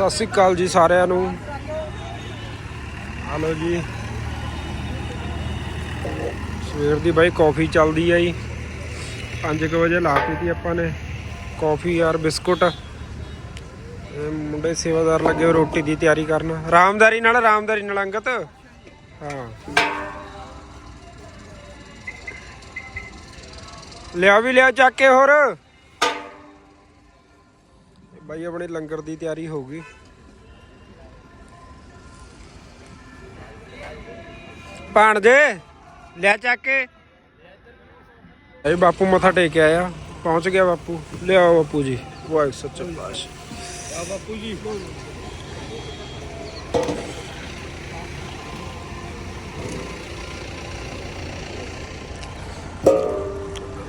ਸਤਿ ਸ੍ਰੀ ਅਕਾਲ ਜੀ ਸਾਰਿਆਂ ਨੂੰ। ਹਲੋ ਜੀ। ਸਵੇਰ ਦੀ ਬਾਈ ਕਾਫੀ ਚੱਲਦੀ ਆ ਜੀ। 5 ਵਜੇ ਲਾ ਦਿੱਤੀ ਆਪਾਂ ਨੇ ਕਾਫੀ ਯਾਰ ਬਿਸਕੁਟ। ਮੁੰਡੇ ਸੇਵਾਦਾਰ ਲੱਗੇ ਹੋਏ ਰੋਟੀ ਦੀ ਤਿਆਰੀ ਕਰਨ। ਆਰਾਮਦਾਰੀ ਨਾਲ ਆਰਾਮਦਾਰੀ ਨਾਲ ਅੰਗਤ ਹਾਂ। ਲਿਆ ਵੀ ਲਿਆ ਚੱਕ ਕੇ ਹੋਰ। ਬਾਈ ਆਪਣੇ ਲੰਗਰ ਦੀ ਤਿਆਰੀ ਹੋ ਗਈ। ਭਾਣਜੇ ਲਿਆ ਚੱਕ ਕੇ। ਇਹ ਬਾਪੂ ਮੱਥਾ ਟੇਕ ਕੇ ਆਇਆ। ਪਹੁੰਚ ਗਿਆ ਬਾਪੂ। ਲਿਆਓ ਬਾਪੂ ਜੀ। ਵਾਹਿਗੁਰੂ ਸੱਚਾ ਪਾਤਸ਼ਾਹ ਆ ਬਾਪੂ ਜੀ।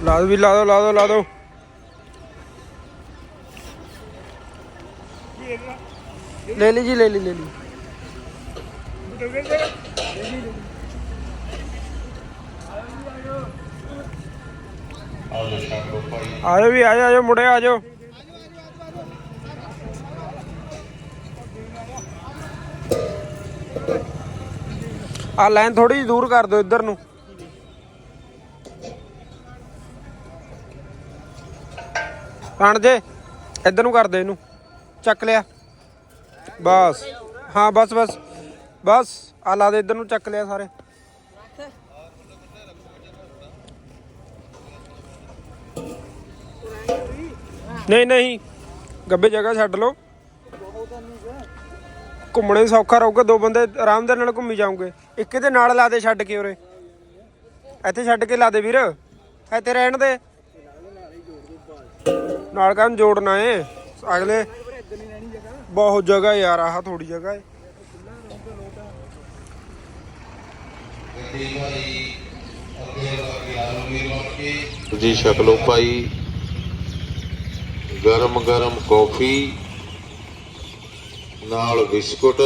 ਲਾ ਦੋ ਵੀ ਲਾ ਦੋ ਲਾ ਦੋ ਲਾ ਦੋ ਲੈ ਲਈ ਜੀ, ਲੈ ਲਈ ਲੈ ਲਈ। ਆਜੋ ਵੀ, ਆਜੋ ਆਜੋ, ਮੁੰਡੇ, ਆਜੋ। ਆ ਲਾਈਨ ਥੋੜੀ ਜਿਹੀ ਦੂਰ ਕਰ ਦਿਓ ਇੱਧਰ ਨੂੰ। ਪਾਣ ਜੇ, ਇੱਧਰ ਨੂੰ ਕਰ ਦੇ ਇਹਨੂੰ। ਚੱਕ ਲਿਆ। ਬਸ। ਹਾਂ, ਬਸ ਬਸ। ਬਸ, ਆ ਲਾ ਦੇ, ਇੱਧਰ ਨੂੰ ਚੱਕ ਲਿਆ ਸਾਰੇ। ਨਹੀਂ ਨਹੀਂ, ਗੱਬੇ ਜਗ੍ਹਾ ਛੱਡ ਲਓ। ਘੁੰਮਣੇ ਸੌਖਾ ਰਹੂਗਾ, ਦੋ ਬੰਦੇ ਆਰਾਮ ਦੇ ਨਾਲ ਘੁੰਮੀ ਜਾਓਗੇ। ਇੱਕ ਇਹਦੇ ਨਾਲ ਲਾ ਦੇ ਛੱਡ ਕੇ ਉਰੇ। ਇੱਥੇ ਛੱਡ ਕੇ ਲਾ ਦੇ ਵੀਰ। ਇੱਥੇ ਰਹਿਣ ਦੇ। ਨਾਲ ਕੰਮ ਜੋੜਨਾ ਏ? ਅਗਲੇ ਬਹੁਤ ਜਗ੍ਹਾ ਯਾਰ ਆਹ ਥੋੜੀ ਜਗ੍ਹਾ ਏ ਜੀ ਛਕ ਲਓ ਭਾਈ ਗਰਮ ਗਰਮ ਕੌਫੀ ਨਾਲ ਬਿਸਕੁਟ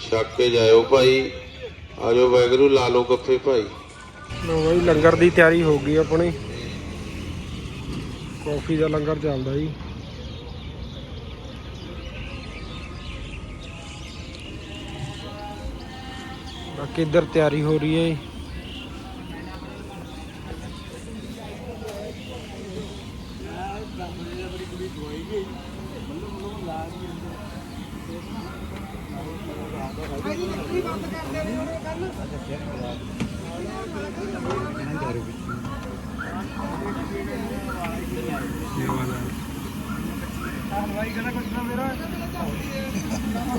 ਛਕ ਕੇ ਜਾਇਓ ਭਾਈ। ਆਜੋ ਵੈਗਰੂ ਲਾ ਲਓ ਗੱਫੇ ਭਾਈ। ਲੋ ਬਾਈ ਲੰਗਰ ਦੀ ਤਿਆਰੀ ਹੋ ਗਈ ਆਪਣੀ। ਕਾਫੀ ਦਾ ਲੰਗਰ ਚੱਲਦਾ ਜੀ। ਬਾਕੀ ਇੱਧਰ ਤਿਆਰੀ ਹੋ ਰਹੀ ਹੈ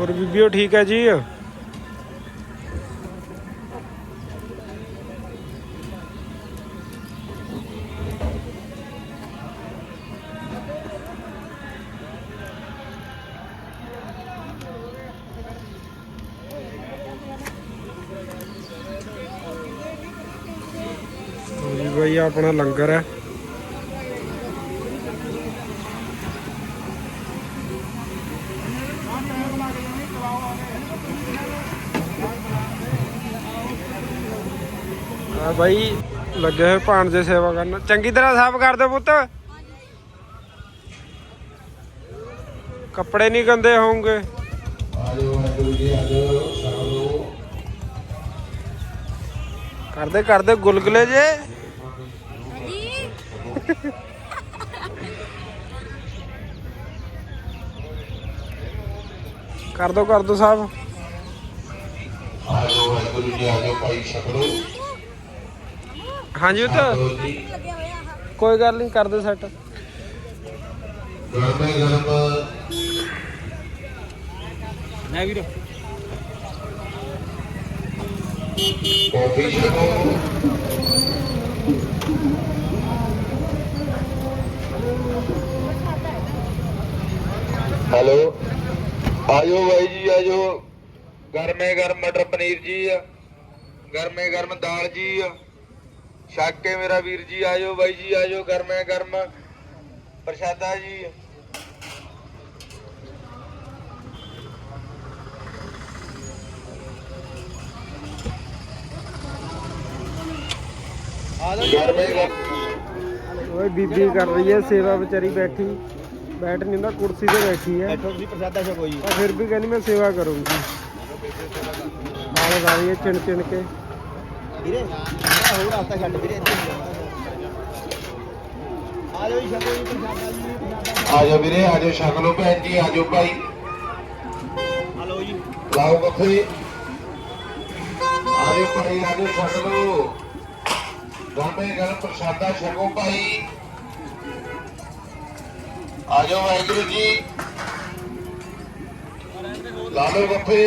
ਹੋਰ ਬੀਬੀਓ ਠੀਕ ਹੈ ਜੀ? ਲਓ ਜੀ ਬਾਈ ਆਪਣਾ ਲੰਗਰ ਹੈ। ਬਾਈ, ਲੱਗੇ ਹੋਏ ਭਾਣ ਸੇਵਾ ਕਰਨ। ਚੰਗੀ ਤਰ੍ਹਾਂ ਸਾਫ਼ ਕਰ ਦਿਓ ਪੁੱਤ। ਕੱਪੜੇ ਨਹੀਂ ਗੰਦੇ ਹੋਣਗੇ। ਕਰਦੇ ਕਰਦੇ ਗੁਲਗੁਲੇ ਜੇ। ਕਰ ਦੋ ਕਰ ਦੋ ਸਾਹਿਬ ਆਜੋ ਵੈਗਰੂ ਜੀ ਆਜੋ ਭਾਈ ਛਕ ਲਓ ਹਾਂਜੀ ਪੁੱਤ ਲੱਗਿਆ ਕੋਈ ਗੱਲ ਨਹੀਂ ਕਰਦੇ ਸੈਟ ਸੈੱਟ ਗਰਮੇ ਗਰਮ ਹੈਲੋ। ਆਜੋ ਬਾਈ ਜੀ ਆਜੋ। ਗਰਮੇ ਗਰਮ ਮਟਰ ਪਨੀਰ ਜੀ ਆ। ਗਰਮੇ ਗਰਮ ਦਾਲ ਜੀ ਆ। ਛੱਕ ਕੇ ਮੇਰਾ ਵੀਰ ਜੀ ਆਜੋ ਬਾਈ ਜੀ ਆਜੋ ਗਰਮੇ ਗਰਮ। ਪ੍ਰਸ਼ਾਦਾ ਜੀ। ਓਏ ਬੀਬੀ ਕਰ ਰਹੀ ਹੈ ਸੇਵਾ ਵਿਚਾਰੀ ਬੈਠੀ। ਬੈਠ ਨਹੀਂ ਹੁੰਦਾ ਕੁਰਸੀ ਤੇ ਬੈਠੀ ਹੈ ਬੈਠੋ ਤੁਸੀਂ ਪ੍ਰਸ਼ਾਦਾ ਛਕੋ ਜੀ। ਪਰ ਫਿਰ ਵੀ ਕਹਿੰਦੀ ਮੈਂ ਸੇਵਾ ਕਰੂੰਗੀ। ਨਾਲ ਲਾ ਰਹੀ ਹੈ ਚਿਣ ਚਿਣ ਕੇ। ਵੀਰੇ ਹੋਰ ਰਸਤਾ ਛੱਡ ਵੀਰੇ ਇੱਥੇ ਆ ਜਾਓ ਜੀ ਛਕੋ ਜੀ ਪ੍ਰਸ਼ਾਦਾ ਜੀ ਪ੍ਰਸ਼ਾਦਾ ਆਜੋ ਵੀਰੇ ਆਜੋ ਛਕ ਲਓ ਭੈਣ ਜੀ ਆਜੋ ਭਾਈ। ਲਓ ਜੀ। ਲਾਓ ਗੱਫੇ ਆਜੋ ਭਾਈ ਆਜੋ ਛਕ ਲਓ। ਗਰਮੇ ਗਰਮ ਪ੍ਰਸ਼ਾਦਾ ਛਕੋ ਭਾਈ। ਆਜੋ ਵਾਹਿਗੁਰੂ ਜੀ। ਲਾ ਲਓ ਗੱਫੇ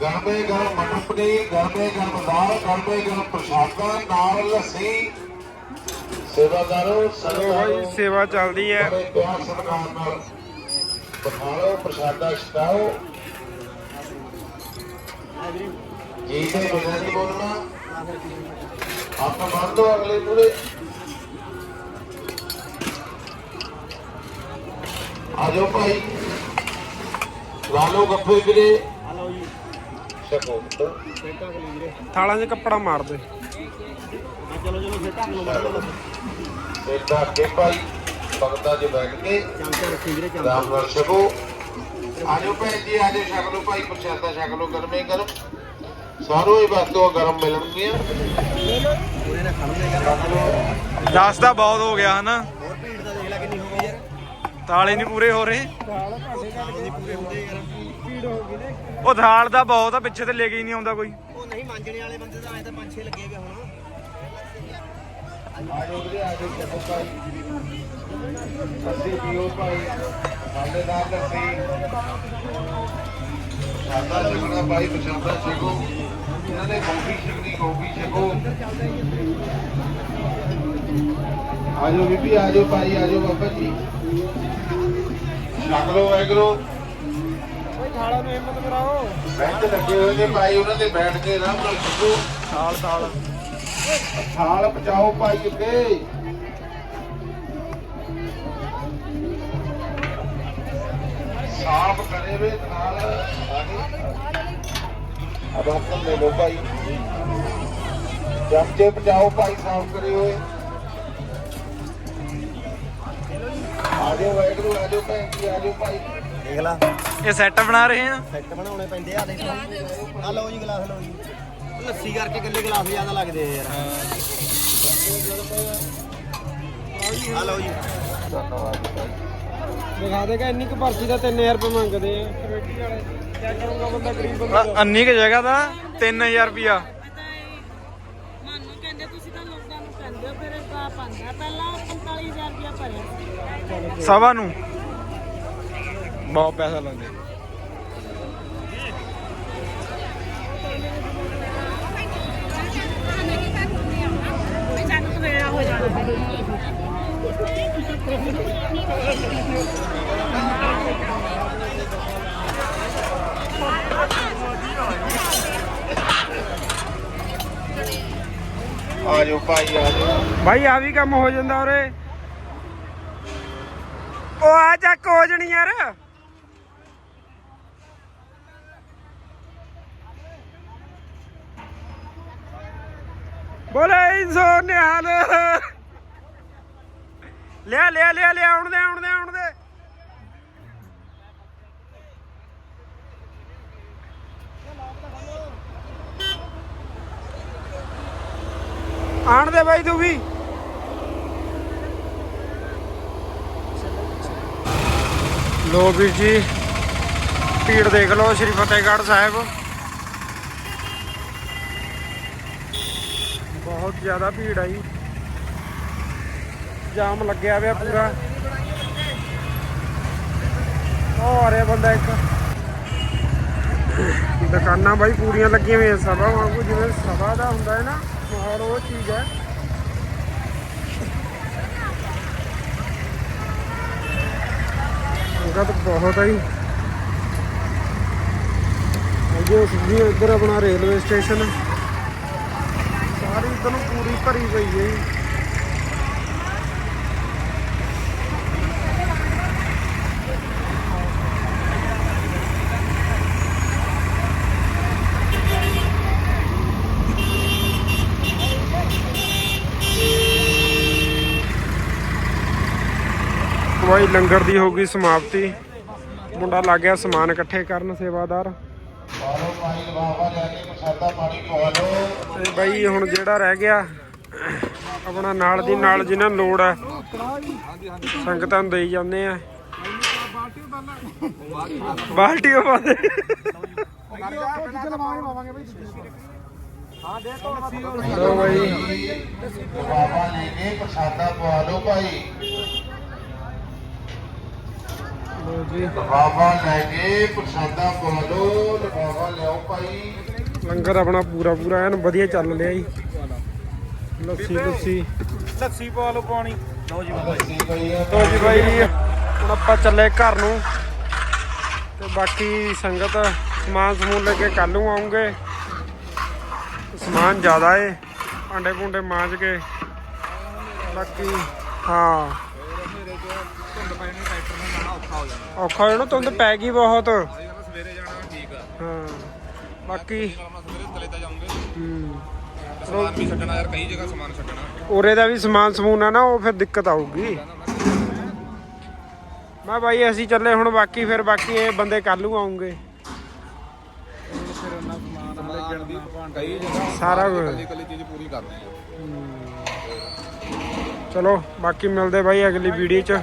ਗਰਮੇ ਗਰਮ ਮਟਰ ਪਨੀਰ ਗਰਮੇ ਗਰਮ ਦਾਲ ਗਰਮੇ ਗਰਮ ਪ੍ਰਸ਼ਾਦਾ ਨਾਲ ਲੱਸੀ। ਸੇਵਾਦਾਰੋ ਭਾਈ ਸੇਵਾ ਚੱਲਦੀ ਹੈ। ਬੜੇ ਪਿਆਰ ਸਤਿਕਾਰ ਨਾਲ ਬਖਾਲੋ ਪ੍ਰਸ਼ਾਦਾ ਛਕਾਓ। ਜੀ ਤੇ ਬਿਨਾਂ ਨਹੀਂ ਬੋਲਣਾ। ਆਪਾਂ ਮੰਨ ਲਓ ਅਗਲੇ ਪੂਰੇ। ਆਜੋ ਭਾਈ। ਲਾ ਲਓ ਗੱਫੇ ਵੀਰੇ ਆ ਲਓ ਜੀ ਛਕੋ ਸੇਟਾ ਕੋਲ ਵੀਰੇ ਥਾਲਾਂ 'ਚ ਕੱਪੜਾ ਮਾਰ ਦੇ ਆ ਚਲੋ ਚਲੋ ਸੇਟਾ ਕੋਲ ਚਲੋ ਸੇਠਾ ਕੇ ਭਾਈ ਭਗਤਾਂ 'ਚ ਬੈਠ ਕੇ ਚਮਚਾ ਰੱਖੀ ਵੀਰੇ ਚਮਚਾ ਰਾਮ ਨਾਲ ਛਕੋ। ਆਜੋ ਭੈਣ ਜੀ ਆਜੋ ਛਕ ਲਓ ਭਾਈ ਪ੍ਰਸ਼ਾਦਾ ਛਕ ਲਓ ਗਰਮੇ ਗਰਮ ਸਾਰੋ ਹੀ ਵਸਤੂਆਂ ਗਰਮ ਮਿਲਣਗੀਆਂ। ਉਹਨੇ ਨਾ ਖੜਨੇ ਕਰ 10 ਦਾ ਬਹੁਤ ਹੋ ਗਿਆ ਹਨਾ। ਹੋਰ ਭੀੜ ਤਾਂ ਦੇਖ ਲੈ ਕਿੰਨੀ ਹੋ ਗਈ ਯਾਰ ਤਾਲੇ ਨਹੀਂ ਪੂਰੇ ਹੋ ਰਹੇ ਨਹੀਂ ਪੂਰੇ ਹੁੰਦੇ ਯਾਰ ਉਹ ਥਾਲ ਦਾ ਬਹੁਤ ਆ ਪਿੱਛੇ ਤੇ ਲੈ ਕੇ ਹੀ ਨਹੀਂ ਆਉਂਦਾ ਕੋਈ। ਉਹ ਨਹੀਂ ਮਾਂਜਣੇ ਵਾਲੇ ਬੰਦੇ ਤਾਂ ਐ ਤਾਂ ਪੰਜ ਛੇ ਲੱਗੇ ਵੇ ਹੁਣ। ਸਾਡੇ ਛਕਣਾ ਭਾਈ ਪ੍ਰਸ਼ਾਦਾ ਛਕੋ ਇਹਨਾਂ ਨੇ ਕੌਫੀ ਛਕਣੀ ਕੌਫੀ ਛਕੋ ਆਜੋ ਬੀਬੀ ਆਜੋ ਭਾਈ ਆਜੋ ਬਾਬਾ ਜੀ। ਛਕ ਐਗਰੋ ਓਏ ਥਾਲਾਂ ਨੂੰ ਹਿੰਮਤ ਕਰਾਓ। ਬੈਂਚ ਲੱਗੇ ਹੋਏ ਨੇ ਭਾਈ ਉਹਨਾਂ ਤੇ ਬੈਠ ਕੇ ਆਰਾਮ ਨਾਲ ਛਕੋ ਥਾਲ ਥਾਲ। ਥਾਲ ਪਚਾਓ ਭਾਈ ਅੱਗੇ। ਸਾਫ਼ ਕਰੇ ਵੇ ਥਾਲ। ਅਬ ਹੱਥ ਲੈ ਲੋ ਭਾਈ। ਚਮਚੇ ਪਚਾਓ ਭਾਈ ਸਾਫ਼ ਕਰੇ ਹੋਏ। ਆਜੋ ਵਾਹਿਗੁਰੂ ਆਜੋ ਭੈਣ ਜੀ ਆਜੋ ਭਾਈ। ਦੇਖ ਲਾ। ਇਹ ਸੈੱਟ ਬਣਾ ਰਹੇ ਆ। ਸੈੱਟ ਬਣਾਉਣੇ ਪੈਂਦੇ ਆ ਦੇਖ ਆ ਲਓ ਜੀ ਗਲਾਸ ਲਓ ਜੀ। ਲੱਸੀ ਕਰਕੇ ਇਕੱਲੇ ਗਲਾਸ ਜ਼ਿਆਦਾ ਲੱਗਦੇ ਆ ਯਾਰ। ਆ ਲਓ ਜੀ। ਦਿਖਾ ਦੇਗਾ ਇੰਨੀ ਕੁ ਪਰਚੀ ਦਾ 3000 ਰੁਪਏ ਮੰਗਦੇ ਆ। ਕਮੇਟੀ ਵਾਲੇ ਕਿਆ ਕਰੂੰਗਾ ਬੰਦਾ ਗਰੀਬ ਬੰਦਾ ਅੰਨੀ ਕੁ ਜਗ੍ਹਾ ਦਾ 3000 ਰੁਪਿਆ ਮੈਨੂੰ ਕਹਿੰਦੇ ਤੁਸੀਂ ਤਾਂ ਲੋਕਾਂ ਨੂੰ ਕਹਿੰਦੇ ਹੋ ਫਿਰ ਪਾ ਪੰਦਾ ਪਹਿਲਾਂ 45000 ਰੁਪਇਆ ਭਰਿਆ ਸਵਾ ਨੂੰ। ਬਹੁਤ ਪੈਸਾ ਲਾਉਂਦੇ ਜਾਣਾ ਆਜੋ ਭਾਈ ਆਜੋ। ਭਾਈ ਆ ਵੀ ਕੰਮ ਹੋ ਜਾਂਦਾ ਉਰੇ। ਉਹ ਆ ਚੱਕ ਹੋ ਜਣੀ ਯਾਰ। ਬੋਲੇ ਸੋ ਨਿਹਾਲ। ਲਿਆ ਲਿਆ ਲਿਆ ਲਿਆ ਆਉਣ ਦੇ ਆਉਣ ਦੇ ਆਉਣ ਦੇ ਆਣ ਦੇ ਬਾਈ ਤੂੰ ਵੀ। ਲੋ ਵੀਰ ਜੀ, ਭੀੜ ਦੇਖ ਲਓ, ਸ਼੍ਰੀ ਫਤਿਹਗੜ੍ਹ ਸਾਹਿਬ। ਬਹੁਤ ਜ਼ਿਆਦਾ ਭੀੜ ਆਈ ਜਾਮ ਲੱਗਿਆ ਹੋਇਆ ਪੂਰਾ। ਉਹ ਆ ਰਿਹਾ ਬੰਦਾ ਇੱਕ। ਦੁਕਾਨਾਂ ਬਾਈ ਪੂਰੀਆਂ ਲੱਗੀਆਂ ਹੋਈਆਂ, ਸਭਾ ਵਾਂਗੂ ਜਿਵੇਂ ਸਭਾ ਦਾ ਹੁੰਦਾ ਹੈ ਨਾ, ਮਾਹੌਲ ਉਹ ਚੀਜ਼ ਹੈ। ਸੰਗਤ ਬਹੁਤ ਆਈ ਅਜੇ ਸਿੱਧੀ ਇੱਧਰ ਆਪਣਾ ਰੇਲਵੇ ਸਟੇਸ਼ਨ। ਸਾਰੀ ਇੱਧਰ ਨੂੰ ਪੂਰੀ ਭਰੀ ਪਈ ਹੈ ਜੀ। ਲੰਗਰ ਦੀ ਹੋ ਗਈ ਸਮਾਪਤੀ। ਮੁੰਡਾ ਲੱਗ ਗਿਆ ਸਮਾਨ ਇਕੱਠੇ ਕਰਨ, ਸੇਵਾਦਾਰ। ਪਾਲੋ ਪਾਣੀ ਲਵਾਵਾ ਲੈ ਕੇ ਪ੍ਰਸ਼ਾਦਾ ਪਾਣੀ ਪਵਾ ਲਓ ਤੇ ਬਾਈ ਹੁਣ ਜਿਹੜਾ ਰਹਿ ਗਿਆ ਆਪਣਾ ਨਾਲ ਦੀ ਨਾਲ ਜਿਨ੍ਹਾਂ ਨੂੰ ਲੋੜ ਹੈ ਸੰਗਤਾਂ ਨੂੰ ਦੇਈ ਜਾਂਦੇ ਆ। ਬਾਲਟੀ ਉਹ ਪਾ ਦੇ। ਲਓ ਬਾਈ ਲਵਾਵਾ ਲੈ ਕੇ ਪ੍ਰਸ਼ਾਦਾ ਪਵਾ ਲਓ ਭਾਈ। ਲਓ ਜੀ। ਲਵਾਵਾ ਲੈ ਕੇ ਪ੍ਰਸ਼ਾਦਾ ਪਵਾ ਲਓ ਲਵਾਵਾ ਲਿਆਓ ਭਾਈ। ਲੰਗਰ ਆਪਣਾ ਪੂਰਾ ਪੂਰਾ ਐਨ ਵਧੀਆ ਚੱਲ ਰਿਹਾ ਜੀ। ਲੱਸੀ ਲੱਸੀ। ਲੱਸੀ ਪਾ ਲਓ ਪਾਣੀ। ਲਓ ਜੀ ਬਾਬਾ ਲੱਸੀ ਪਈ ਆ ਲੋ ਜੀ ਬਾਈ ਹੁਣ ਆਪਾਂ ਚੱਲੇ ਘਰ ਨੂੰ। ਤੇ ਬਾਕੀ ਸੰਗਤ ਸਮਾਨ ਸਮੂਨ ਲੈ ਕੇ ਕੱਲ ਨੂੰ ਆਉਂਗੇ। ਸਮਾਨ ਜ਼ਿਆਦਾ ਏ ਭਾਂਡੇ ਭੁੰਡੇ ਮਾਂਜ ਕੇ। ਬਾਕੀ ਹਾਂ। ਔਖਾ ਹੋ ਜਾਣਾ ਧੁੰਦ ਪੈ ਗਈ ਬਹੁਤ। ਸਵੇਰੇ ਜਾਣਾ ਠੀਕ ਆ। ਹਾਂ ਬਾਕੀ ਸਵੇਰੇ ਤਲੇ ਤਾਂ ਜਾਉਂਗੇ ਹੂੰ। ਸਮਾਨ ਵੀ ਛੱਡਣਾ ਯਾਰ ਕਈ ਜਗ੍ਹਾ ਸਮਾਨ ਛੱਡਣਾ। ਉਰੇ ਦਾ ਵੀ ਸਮਾਨ ਸਮੂਨ ਆ ਨਾ ਉਹ ਫਿਰ ਦਿੱਕਤ ਆਊਗੀ। ਮੈਂ ਬਾਈ ਅਸੀਂ ਚੱਲੇ ਹੁਣ ਬਾਕੀ ਫਿਰ ਬਾਕੀ ਇਹ ਬੰਦੇ ਕੱਲ ਨੂੰ ਆਉਂਗੇ ਕਈ ਜਗ੍ਹਾ ਸਾਰਾ ਕੁਝ ਚਲੋ ਬਾਕੀ ਮਿਲਦੇ ਬਾਈ ਅਗਲੀ ਵੀਡੀਓ ਚ।